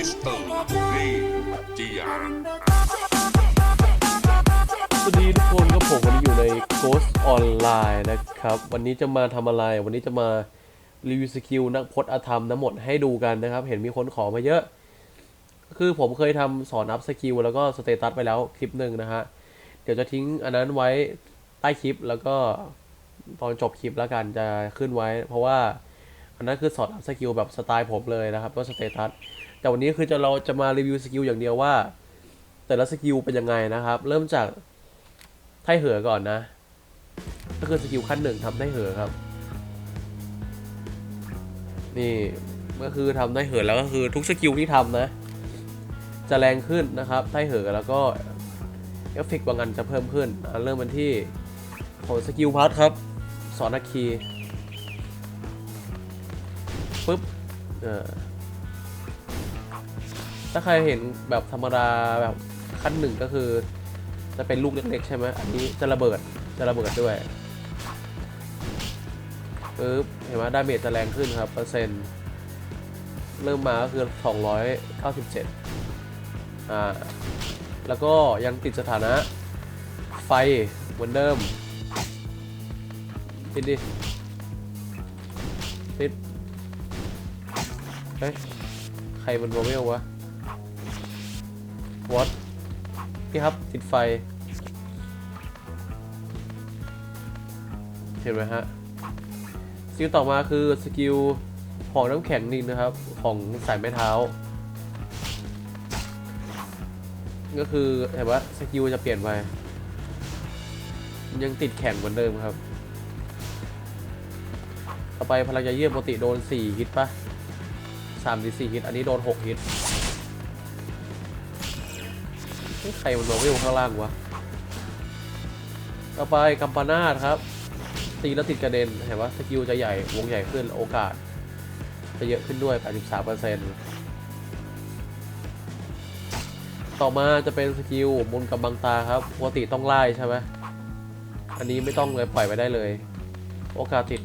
มิสเตอร์รีจีอาร์สวัสดีทุกคนครับผมวันนี้อยู่ใน Ghost Online นะครับ วันนี้จะมาทำอะไร วันนี้จะมารีวิวสกิลนักพจน์อธรรมทั้งหมดให้ดูกันนะครับ เห็นมีคนขอมาเยอะ คือผมเคยทำสอนอัพสกิลแล้วก็สเตตัสไปแล้วคลิปหนึ่งนะฮะ เดี๋ยวจะทิ้งอันนั้นไว้ใต้คลิปแล้วก็ตอนจบคลิปแล้วกันจะขึ้นไว้ เพราะว่าอันนั้นคือสอนอัพสกิลแบบสไตล์ผมเลยนะครับก็สเตตัส แต่วันนี้คือจะเราจะมารีวิวสกิลอย่างเดียวว่า แต่ละสกิลเป็นยังไงนะครับ เริ่มจากไท่เหอก่อนนะ ก็คือสกิลขั้นหนึ่งทำไท่เหอครับ นี่ก็คือทำไท่เหอแล้วก็คือทุกสกิลที่ทำนะ จะแรงขึ้นนะครับไท่เหอแล้วก็เอฟเฟกต์บางอันจะเพิ่มขึ้นอะเริ่มมันที่ของสกิลพัทครับ สอนนาคีปึ๊บเออ ถ้าใครเห็นแบบธรรมดาแบบขั้นหนึ่งก็คือ จะเป็นลูกเล็กๆใช่ไหมอันนี้จะระเบิดจะระเบิดด้วยปึ๊บเห็นไหมดาเมจจะแรงขึ้นครับ เปอร์เซ็นต์ เริ่มมาก็คือ 297 อ่า แล้วก็ยังติดสถานะ ไฟเหมือนเดิม ติดดิ ติด เฮ้ย ใครมันโมเวลวะ วอตนี่ครับ ติดไฟเห็นไหมฮะ สกิลต่อมาคือสกิลของน้ำแข็งนินนะครับ ของสายไม้เท้า ก็คือเห็นว่าสกิลจะเปลี่ยนไป ยังติดแข็งเหมือนเดิมครับ ต่อไปพลังยาเยี่ยมปกติโดน 4 ฮิตปะ3หรือ4ฮิต อันนี้โดน 6 ฮิต ใครมันโนเวลข้างล่างวะต่อไปกัมปนาทครับ ตีแล้วติดกระเด็นเห็นว่าสกิลจะใหญ่ วงใหญ่ขึ้นโอกาส จะเยอะขึ้นด้วย 83%ต่อมาจะเป็นสกิลมนกำบังตาครับปกติต้องไล่ใช่ไหมอันนี้ไม่ต้องเลยปล่อยไปได้เลย โอกาสติด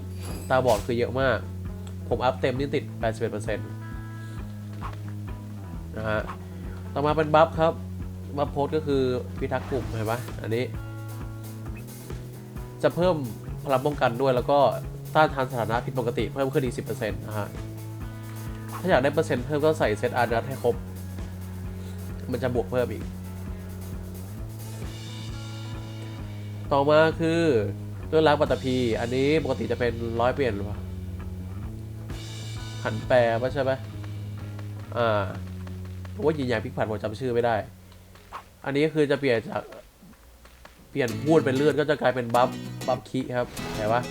ตาบอดคือเยอะมาก ผมอัพเต็มนี่ติด 81%นะฮะ ต่อมาเป็นบัฟครับ บัฟโพสก็คือพิทักษ์กลุ่มเห็นปะอันนี้ จะเพิ่มพลังป้องกันด้วยแล้วก็ต้านทานสถานะผิดปกติเพิ่มขึ้นอีก10%นต์นะฮะถ้าอยากได้เปอร์เซ็นต์เพิ่มก็ใส่เซตอาร์ดัตให้ครบ มันจะบวกเพิ่มอีก ต่อมาคือด้วยรักปัตตภีอันนี้ปกติจะเป็นร้อยเปลี่ยนหรือเปล่าหันแปรป่ะใช่ไหมอ่าว่ายินใหญ่พลิกผันผมจำชื่อไม่ได้ อันนี้คือจะเปลี่ยนจากเปลี่ยนพูดเป็นเลือดก็จะกลายเป็นบัฟบัฟคีครับเห็นปะ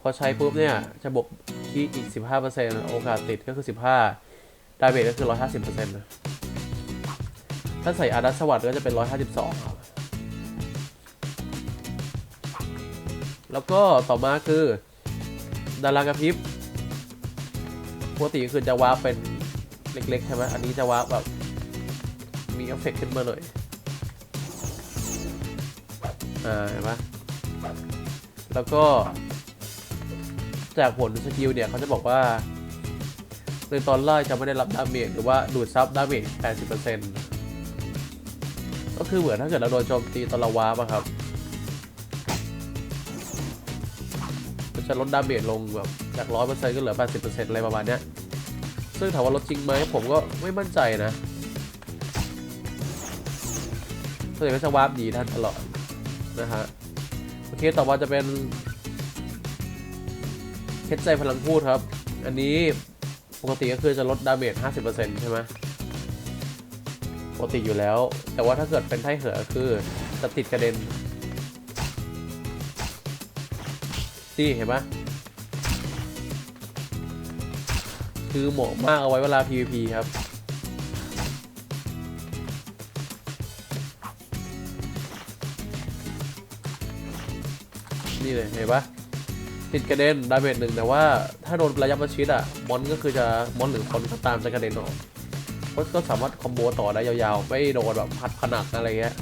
พอใช้ปุ๊บเนี่ยจะบวกคีอีก 15%โอกาสติดก็คือ 15 ดาเมจก็คือ 150%นะถ้าใส่อาดัสสวัสด์ก็จะเป็น 152 ครับ แล้วก็ต่อมาคือดารากระพริบปกติคือจะวาร์ปเป็นเล็กๆใช่ไหมอันนี้จะวาร์ปแบบ มีเอฟเฟกต์ขึ้นมาหน่ออเห็นปะแล้วก็ จากผลสกิลเนี่ยเขาจะบอกว่าในตอนไล่จะไม่ได้รับดาเมจหรือว่าดูดซับดาเมจ 80%ก็คือเหมือนถ้าเกิดเราโดนโจมตีตอนเราวาปอะครับมันจะลดดาเมจลงแบบจาก 100%ก็เหลือ 80%อะไรประมาณเนี้ยซึ่งถามว่าลดจริงไหมผมก็ไม่มั่นใจนะ วนใหญ่ก็จะวาร์ปดีท่านตลอดนะฮะโอเคต่อมาจะเป็นเคล็ดใจพลังพูดครับ อันนี้ปกติก็คือจะลดดาเมจ50%ใช่ไหมปกติอยู่แล้ว แต่ว่าถ้าเกิดเป็นไท่เหอคือจะติดกระเด็นนี่เห็นปะคือเหมาะมากเอาไว้เวลา PVP ครับ นี่เลยเห็นปะติดกระเด็นดาเมจหนึ่งแต่ว่าถ้าโดนระยะประชิดอะมอนก็คือจะมอนหรือคนก็ตามจะกระเด็นออกก็ก็สามารถคอมโบต่อได้ยาวๆ ไม่โดนแบบพัดผนักอะไรเงี้ย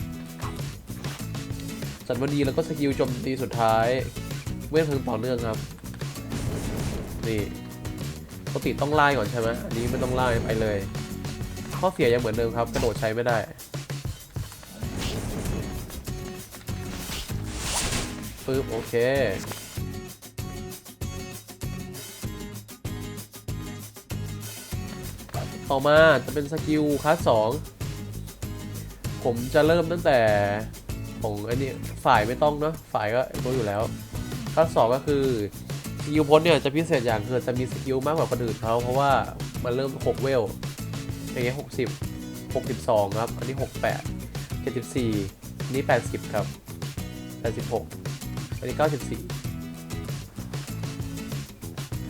จัดวันดีแล้วก็สกิลโจมตีสุดท้ายเวทเพลิงต่อเนื่องครับ นี่ปกติต้องไล่ก่อนใช่ไหมอันนี้ไม่ต้องไล่ไปเลย ข้อเสียยังเหมือนเดิมครับ กระโดดใช้ไม่ได้ ปึ๊บโอเค ต่อมาจะเป็นสกิลคลาสสองผมจะเริ่มตั้งแต่ของไอ้นี่ฝ่ายไม่ต้องเนอะฝ่ายก็รู้อยู่แล้วคลาสสองก็คือสกิลพ้นเนี่ยจะพิเศษอย่างคือจะมีสกิลมากกว่าคนอื่นเขาเพราะว่ามันเริ่ม6เวลอย่างเงี้ย60 62ครับ อันนี้68 74อันนี้80ครับ86 อันนี้94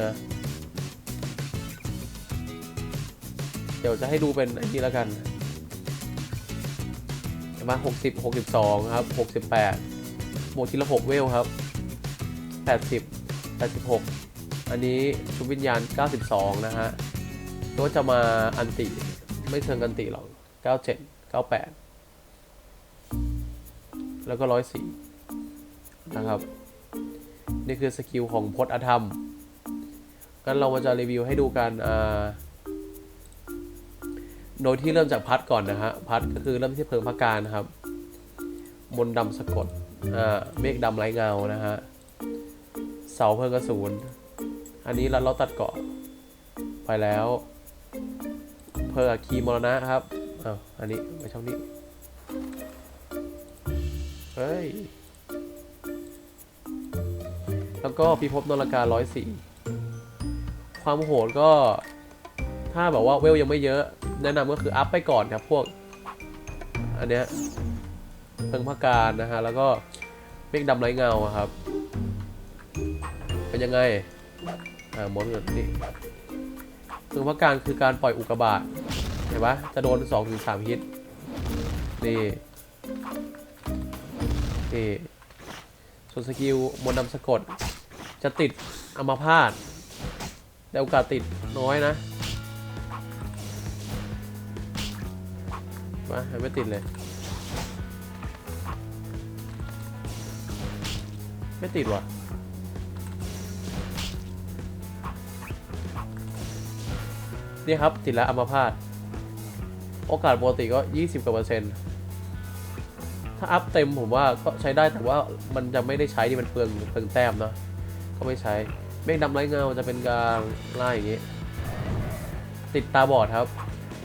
นะเดี๋ยวจะให้ดูเป็นอันนี้แล้วกันเห็นไหม60 62ครับ68บวกทีละ6เวลครับ80 86อันนี้ชุบวิญญาณ92นะฮะก็จะมาอันติไม่เชิงอันติหรอก97 98แล้วก็104 นะครับ นี่คือสกิลของพจน์อธรรมกันเรามาจะรีวิวให้ดูกันโดยที่เริ่มจากพัดก่อนนะฮะพัดก็คือเริ่มที่เพลิงพัการนะครับ มนดำสะกดเมฆดำไร้เงานะฮะเสาเพลิงกระสุนอันนี้เราเราตัดเกาะไปแล้ว เพอร์คีมรณะครับอ้าวอันนี้ไปช่องนี้ เฮ้ย แล้วก็พิภพนรการร้อยสี่ความโหดก็ ถ้าแบบว่าเวลยังไม่เยอะ แนะนำก็คืออัพไปก่อนครับพวก อันเนี้ยเพิงพักการนะฮะ แล้วก็เมฆดำไร้เงาครับ เป็นยังไง อ่ามดเงินนี่เพิงพักการคือการปล่อยอุกกาบาตเห็นปะจะโดน2อถึงสามฮิต นี่ นี่ส่วนสกิลมนต์ดำสะกด จะติดอัมาพาตแต่โอกาสติดน้อยนะมาไม่ติดเลย ไม่ติดว่ะนี่ครับ ติดแล้วอัมาพาตโอกาสปกติก็ 20กว่าเปอร์เซ็นต์ถ้าอัพเต็มผมว่าก็ใช้ได้แต่ว่ามันจะไม่ได้ใช้ที่มันเปลืองเปลืองแต้มเนอะ ก็ไม่ใช้เมฆดำไร้เงาจะเป็นการไล่อย่างนี้ ติดตาบอดครับ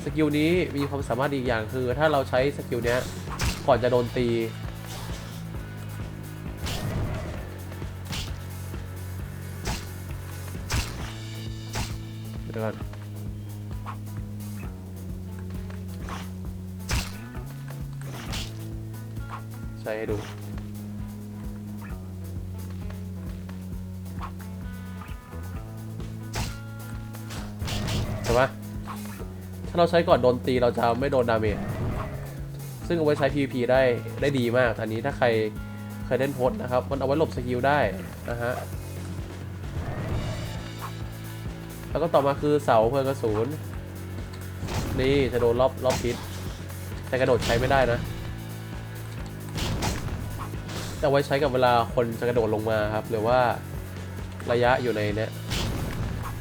สกิลนี้มีความสามารถอีกอย่างคือ ถ้าเราใช้สกิลเนี้ยก่อนจะโดนตี เดี๋ยวก่อนใช้ให้ดู ถ้าเราใช้ก่อนโดนตีเราจะไม่โดนดาเมจ ซึ่งเอาไว้ใช้ PVP ได้ได้ดีมาก อันนี้ถ้าใครเคยเล่นโพสต์นะครับ มันเอาไว้หลบสกิลได้นะฮะ แล้วก็ต่อมาคือเสาเพลิงกระสุน นี่จะโดนรอบรอบพิษ แต่กระโดดใช้ไม่ได้นะจะเอาไว้ใช้กับเวลาคนจะกระโดดลงมาครับ หรือว่าระยะอยู่ในเนี้ย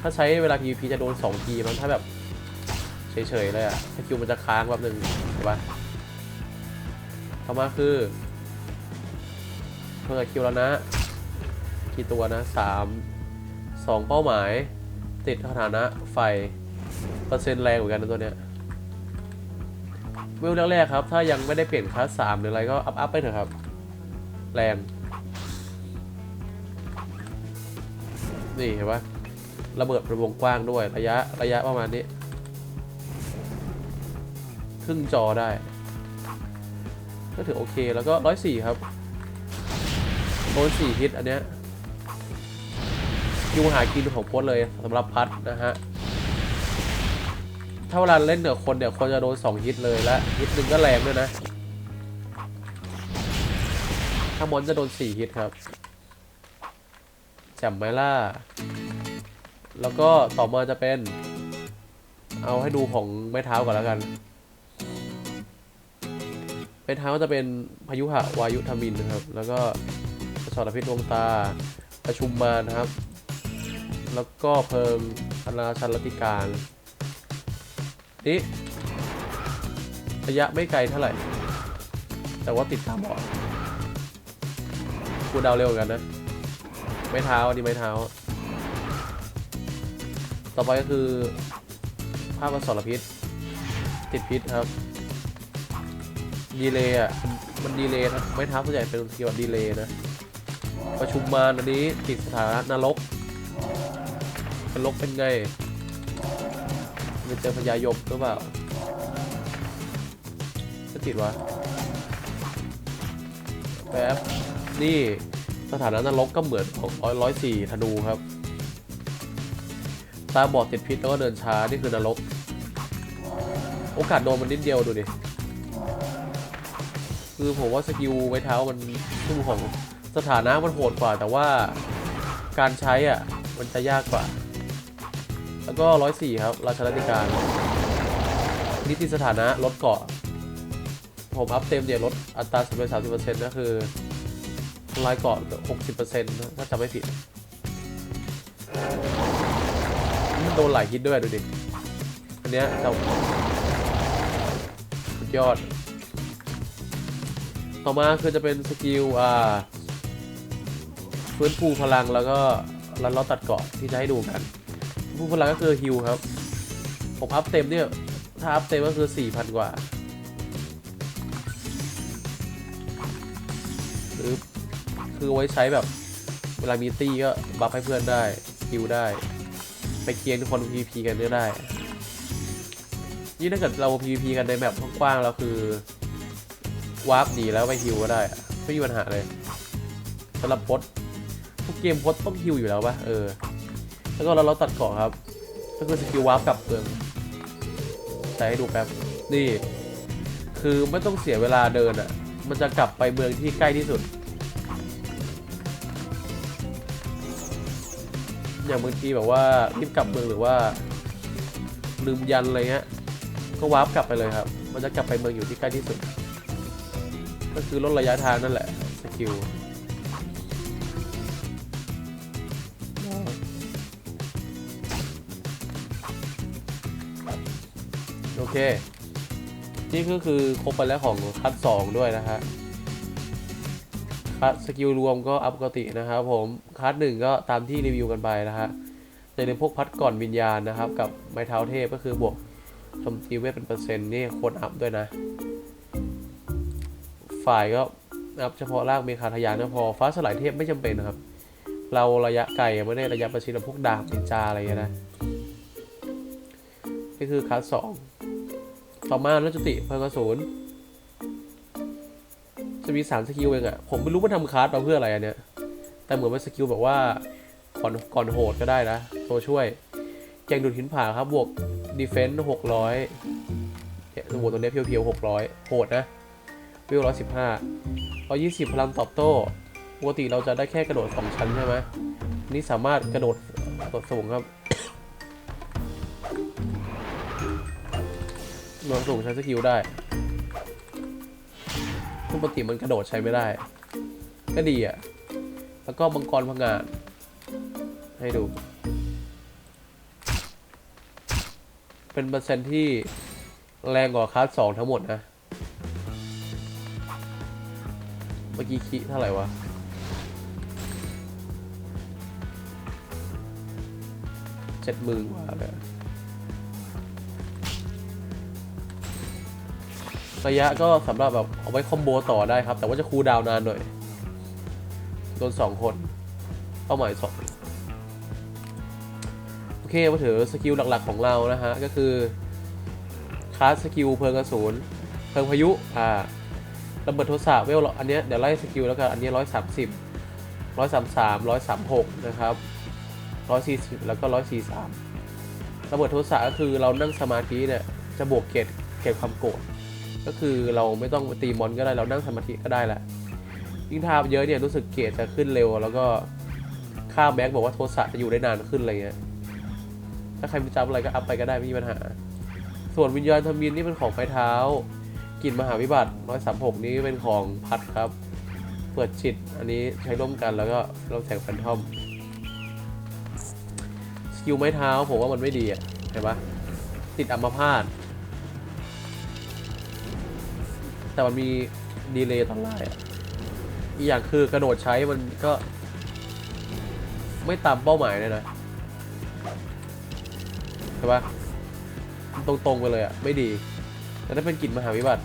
ถ้าใช้เวลา PVP จะโดน2ทีมันถ้าแบบ เฉยๆเลยอะสกิลมันจะค้างแบบหนึ่งใช่ปะต่อมาคือเพิ่งคิวแล้วนะ กี่ตัวนะสามสองเป้าหมาย ติดสถานะไฟเปอร์เซ็นต์แรงเหมือนกันนะตัวเนี้ยวิวแรกๆครับ ถ้ายังไม่ได้เปลี่ยนคลาสสามหรืออะไรก็อัพๆไปเถอะครับ แรง นี่เห็นปะระเบิดเป็นวงกว้างด้วยระยะระยะประมาณนี้ ครึ่งจอได้ ก็ถือโอเคแล้วก็ร้อยสี่ครับโดนสี่ฮิตอันเนี้ยยูหากินของโพสเลยสำหรับพัดนะฮะถ้าเวลาเล่นเหนือคนเนี่ยคนจะโดนสองฮิตเลยและฮิตหนึ่งก็แรงด้วยนะถ้ามอนจะโดนสี่ฮิตครับแจมไหมล่ะแล้วก็ต่อมาจะเป็น เอาให้ดูของไม้เท้าก่อนแล้วกัน ไม้เท้าก็จะเป็นพายุหะวายุทมินนะครับ แล้วก็ประชรพิษดวงตาประชุมมานะครับ แล้วก็เพลิงพนาชันรติการนี่ระยะไม่ไกลเท่าไหร่ แต่ว่าติดตามบอดกูเดาวเร็วกันนะ ไม้เท้าอันนี้ไม้เท้า ต่อไปก็คือภาพอสรพิษ ติดพิษครับ ดีเลย์อะมันมันดีเลย์นะไม้เท้าส่วนใหญ่เป็นเกี่ยวดีเลย์นะ ประชุมมารอันนี้ติดสถานะนรกนรกเป็นไงมันเจอพญายมหรือเปล่าจะติดวะแป๊บนี่สถานะนรกก็เหมือนของร้อยร้อยสี่ธนูครับ ตาบอดติดพิษแล้วก็เดินช้า นี่คือนรก โอกาสโดนมันนิดเดียวดูดิ คือผมว่าสกิลไว้เท้ามันสู้ของสถานะมันโหดกว่า แต่ว่าการใช้อะมันจะยากกว่า แล้วก็ร้อยสี่ครับ ราชรัติการนิติสถานะลดเกาะ ผมอัพเต็มเนี่ยลดอัตราสำเร็จสามสิบเปอร์เซ็นต์ก็คือลายเกาะหกสิบเปอร์เซ็นต์ถ้าจำไม่ผิดมันโดนหลายฮิตด้วยดูดิ อันเนี้ยจะสุดยอด ต่อมาคือจะเป็นสกิลอ่าฟื้นฟูพลังแล้วก็รันล้อตัดเกาะที่จะให้ดูกันฟื้นฟูพลังก็คือฮิลครับ ผมอัพเต็มเนี่ย ถ้าอัพเต็มก็คือ 4,000 กว่าหรือคือไว้ใช้แบบเวลามีตี้ก็บัฟให้เพื่อนได้ฮิลได้ ไปเกียร์ทุกคน PVP กันก็ได้ นี่ถ้าเกิดเรา PVP กันในแบบกว้างๆเราคือ วาร์ปหนีแล้วไปฮิวก็ได้ไม่มีปัญหาเลยสำหรับพดทุกเกมพดต้องฮิวอยู่แล้วปะเออ แล้วก็เราเราตัดเกาะครับก็คือสกิลวาร์ปกลับเมืองใส่ให้ดูแป๊บนี่ คือไม่ต้องเสียเวลาเดินอะ มันจะกลับไปเมืองที่ใกล้ที่สุด อย่างบางทีแบบว่ารีบกลับเมืองหรือว่าลืมยันอะไรเงี้ยก็วาร์ปกลับไปเลยครับ มันจะกลับไปเมืองอยู่ที่ใกล้ที่สุด ก็คือลดระยะทางนั่นแหละสกิลโอเค นี่ก็คือครบไปแล้วของคัด2ด้วยนะฮะคัดสกิลรวมก็อัปกตินะครับผมคัดหนึ่งก็ตามที่รีวิวกันไปนะฮะจะเป็นพวกพัดก่อนวิญญาณนะครับ กับไม้เท้าเทพก็คือบวกโจมตีเวทเป็นเปอร์เซ็นต์นี่ควรอัพด้วยนะ ฝ่ายก็อัพเฉพาะรางเมคาทะยานก็พอฟ้าสลายเทพไม่จำเป็นนะครับ เราระยะไกลไม่ได้ระยะประชิดแบบพวกดาบนินจาอะไรเงี้ยนะนี่คือคัสสองต่อมาแล้วจุติเพลิงกระสุนจะมีสามสกิลเองอะผมไม่รู้ว่าทำคัสมาเพื่ออะไรอันเนี้ยแต่เหมือนว่าสกิลแบบว่าก่อนก่อนโหดก็ได้นะตัวช่วยแกงดูดหินผ่าครับบวกดีเฟนส์หกร้อยเนี่ยสมมติตัวเนี้ยเพียวๆหกร้อยโหดนะ วิวร้อยสิบห้าร้อยี่สิบพลังตอบโต้ปกติเราจะได้แค่กระโดดสองชั้นใช่ไหมนี่สามารถกระโดดกระโดดสูงครับระโดดสูงใช้สกิลได้ซึ่งปกติมันกระโดดใช้ไม่ได้ ก็ดีอะ แล้วก็มังกรพังงาน ให้ดู เป็นเปอร์เซ็นต์ที่แรงกว่าคลาสสองทั้งหมดนะ เมื่อกี้คิเท่าไหร่วะเจ็ดหมื่นกว่าเลยระยะก็สำหรับแบบเอาไว้คอมโบต่อได้ครับ แต่ว่าจะคูลดาวนานหน่อย โดนสองคน เป้าหมายสองโอเคมาถือสกิลหลักๆของเรานะฮะ ก็คือคลาสสกิลเพลิงกระสุนเพลิงพายุอ่า ระเบิดโทสะเวลอันนี้เดี๋ยวไล่สกิลแล้วกันอันนี้ร้อยสามสิบร้อยสามสามร้อยสามหกนะครับร้อยสี่สิบแล้วก็ร้อยสี่สามระเบิดโทสะก็คือเรานั่งสมาธิเนี่ยจะบวกเกรดเกรดความโกรธก็คือเราไม่ต้องตีมอนก็ได้เรานั่งสมาธิก็ได้แหละยิ่งทาเยอะเนี่ยรู้สึกเกรดจะขึ้นเร็ว แล้วก็ค่าแบ็กบอกว่าโทสะจะอยู่ได้นานขึ้นอะไรเงี้ยถ้าใครมีจับอะไรก็อัพไปก็ได้ไม่มีปัญหา ส่วนวิญญาณทมินนี่เป็นของไฟเท้า กลิ่นมหาวิบัติ136นี้เป็นของพัดครับ เปิดจิตอันนี้ใช้ร่วมกันแล้วก็เราแสงแฟนทอมสกิลไม้เท้าผมว่ามันไม่ดีอะเห็นปะติดอัมพาตแต่มันมีดีเลย์ตอนไล่อะอีกอย่างคือกระโดดใช้มันก็ ไม่ตามเป้าหมายเลยนะใช่ปะตรงๆไปเลยอะ ไม่ดี แต่ถ้าเป็นกิจมหาวิบัติ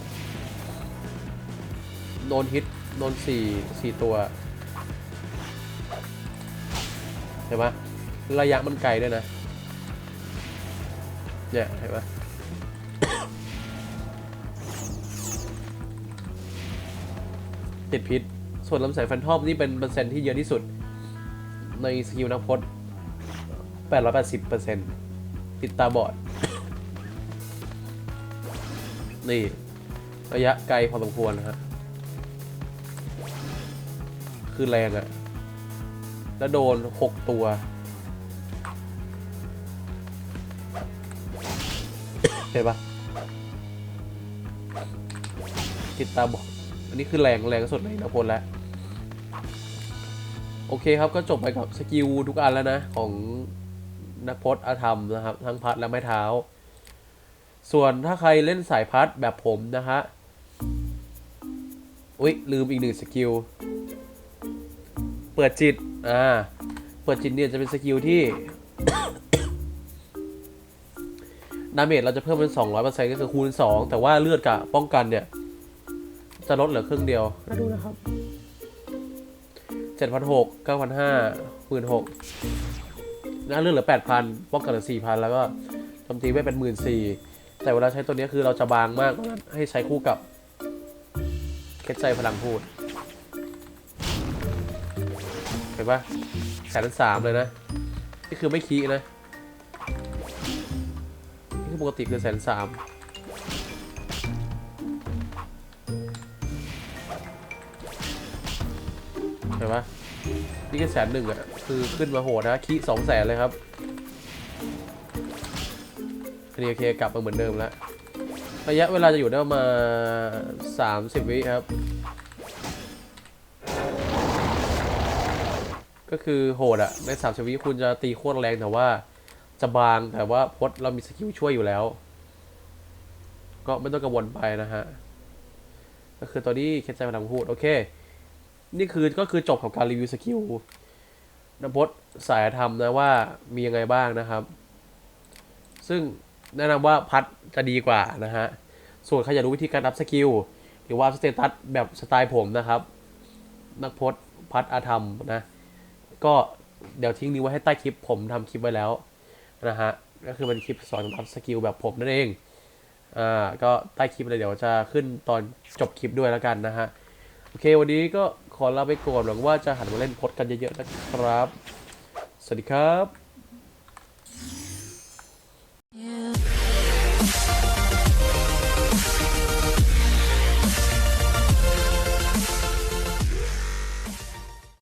โดนฮิตโดนสี่สี่ตัวเห็นปะระยะมันไกลด้วยนะ เนี่ยเห็นปะติดพิษ ส่วนลำแสงแฟนทอมนี่เป็นเปอร์เซ็นต์ที่เยอะที่สุด ในสกิลนักพจน์880เปอร์เซ็นต์ติดตาบอด นี่ ระยะไกลพอสมควรนะฮะ คือแรงอะแล้วโดน6ตัวเห็นปะติดตาบอดอันนี้คือแรงแรงสุดในนักพลแล้ว โอเคครับก็จบไปกับสกิลทุกอันแล้วนะ ของนักพจน์อาธรรมนะครับ ทั้งพัดและไม้เท้า ส่วนถ้าใครเล่นสายพัดแบบผมนะฮะ อุ๊ย ลืมอีกหนึ่งสกิล ปิดจิต อ่า เปิดจิตเนี่ยจะเป็นสกิลที่ ดาเมจเราจะเพิ่มเป็น200%ก็คือคูณ2แต่ว่าเลือดกับป้องกันเนี่ย จะลดเหลือครึ่งเดียว มาดูนะครับเจ็ดพันหกเก้าพันห้าหมื่นหกน่าเลือดเหลือแปดพันป้องกันเหลือสี่พันแล้วก็โจมตีไม่เป็นหมื่นสี่แต่เวลาใช้ตัวนี้คือเราจะบางมากเพราะฉะนั้นให้ใช้คู่กับเคสใจพลังพูด ปะแสนสามเลยนะ นี่คือไม่คีนะ นี่คือปกติคือแสนสามเห็นปะนี่แค่แสนหนึ่งอะคือขึ้นมาโหดนะคีสองแสนเลยครับอันนี้โอเคกลับมาเหมือนเดิมแล้ว ระยะเวลาจะอยู่ได้ประมาณสามสิบวิครับ ก็คือโหดอะในสามสิบวิคุณจะตีโคตรแรงแต่ว่า จะบางแต่ว่าพดเรามีสกิลช่วยอยู่แล้ว ก็ไม่ต้องกังวลไปนะฮะ ก็คือตัวนี้เคสใจพลังพูดโอเค นี่คือก็คือจบของการรีวิวสกิลนพจน์สายธรรมนะว่ามียังไงบ้างนะครับ ซึ่งแนะนำว่าพัดจะดีกว่านะฮะ ส่วนใครอยากรู้วิธีการอัพสกิลหรือว่าสเตตัสแบบสไตล์ผมนะครับ นักพจน์พัดอาธรรมนะ ก็เดี๋ยวทิ้งนี้ไว้ให้ใต้คลิปผมทำคลิปไว้แล้วนะฮะก็คือเป็นคลิปสอนอัพสกิลแบบผมนั่นเองอ่าก็ใต้คลิปเลยเดี๋ยวจะขึ้นตอนจบคลิปด้วยแล้วกันนะฮะโอเค วันนี้ก็ขอลาไปก่อนหวังว่าจะหันมาเล่นพดกันเยอะๆนะครับ สวัสดีครับ